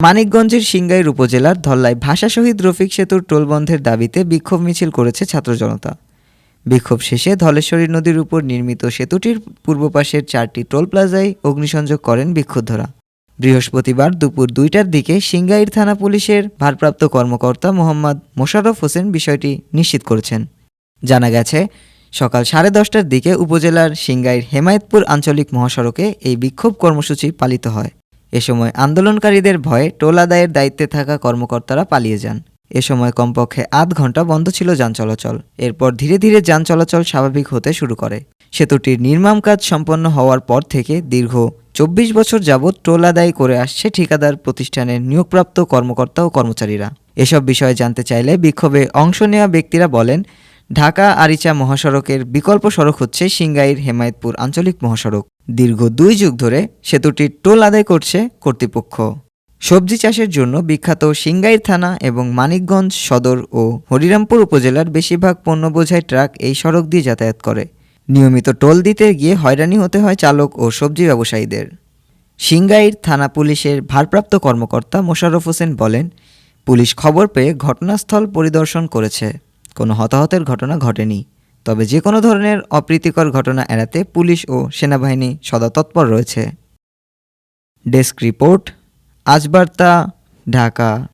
মানিকগঞ্জের সিংগাইর উপজেলার ধল্লায় ভাষা শহীদ রফিক সেতুর টোল বন্ধের দাবিতে বিক্ষোভ মিছিল করেছে ছাত্র জনতা। বিক্ষোভ শেষে ধলেশ্বরী নদীর উপর নির্মিত সেতুটির পূর্ব পাশের চারটি টোল প্লাজায় অগ্নিসংযোগ করেন বিক্ষুব্ধরা। বৃহস্পতিবার দুপুর দুইটার দিকে সিংগাইর থানা পুলিশের ভারপ্রাপ্ত কর্মকর্তা মোহাম্মদ মোশাররফ হোসেন বিষয়টি নিশ্চিত করেছেন। জানা গেছে, সকাল সাড়ে দশটার দিকে উপজেলার সিংগাইর হেমায়েতপুর আঞ্চলিক মহাসড়কে এই বিক্ষোভ কর্মসূচি পালিত হয়। এ সময় আন্দোলনকারীদের ভয়ে টোল আদায়ের দায়িত্বে থাকা কর্মকর্তারা পালিয়ে যান। এ সময় কমপক্ষে আধ ঘণ্টা বন্ধ ছিল যান চলাচল। এরপর ধীরে ধীরে যান চলাচল স্বাভাবিক হতে শুরু করে। সেতুটির নির্মাণ কাজ সম্পন্ন হওয়ার পর থেকে দীর্ঘ চব্বিশ বছর যাবৎ টোল আদায় করে আসছে ঠিকাদার প্রতিষ্ঠানের নিয়োগপ্রাপ্ত কর্মকর্তা ও কর্মচারীরা। এসব বিষয়ে জানতে চাইলে বিক্ষোভে অংশ নেওয়া ব্যক্তিরা বলেন ঢাকা আরিচা মহাসড়কের বিকল্প সড়ক হচ্ছে সিঙ্গাইর হেমায়েতপুর আঞ্চলিক মহাসড়ক। দীর্ঘ দুই যুগ ধরে সেতুটির টোল আদায় করছে কর্তৃপক্ষ। সবজি চাষের জন্য বিখ্যাত সিংগাইর থানা এবং মানিকগঞ্জ সদর ও হরিরামপুর উপজেলার বেশিরভাগ পণ্য বোঝাই ট্রাক এই সড়ক দিয়ে যাতায়াত করে। নিয়মিত টোল দিতে গিয়ে হয়রানি হতে হয় চালক ও সবজি ব্যবসায়ীদের। সিংগাইর থানা পুলিশের ভারপ্রাপ্ত কর্মকর্তা মোশাররফ হোসেন বলেন, পুলিশ খবর পেয়ে ঘটনাস্থল পরিদর্শন করেছে। কোনো হতাহতের ঘটনা ঘটেনি। তবে যে কোনো ধরনের অপ্রীতিকর ঘটনা এড়াতে পুলিশ ও সেনাবাহিনী সদা তৎপর রয়েছে। ডেস্ক রিপোর্ট আজবার্তা ঢাকা।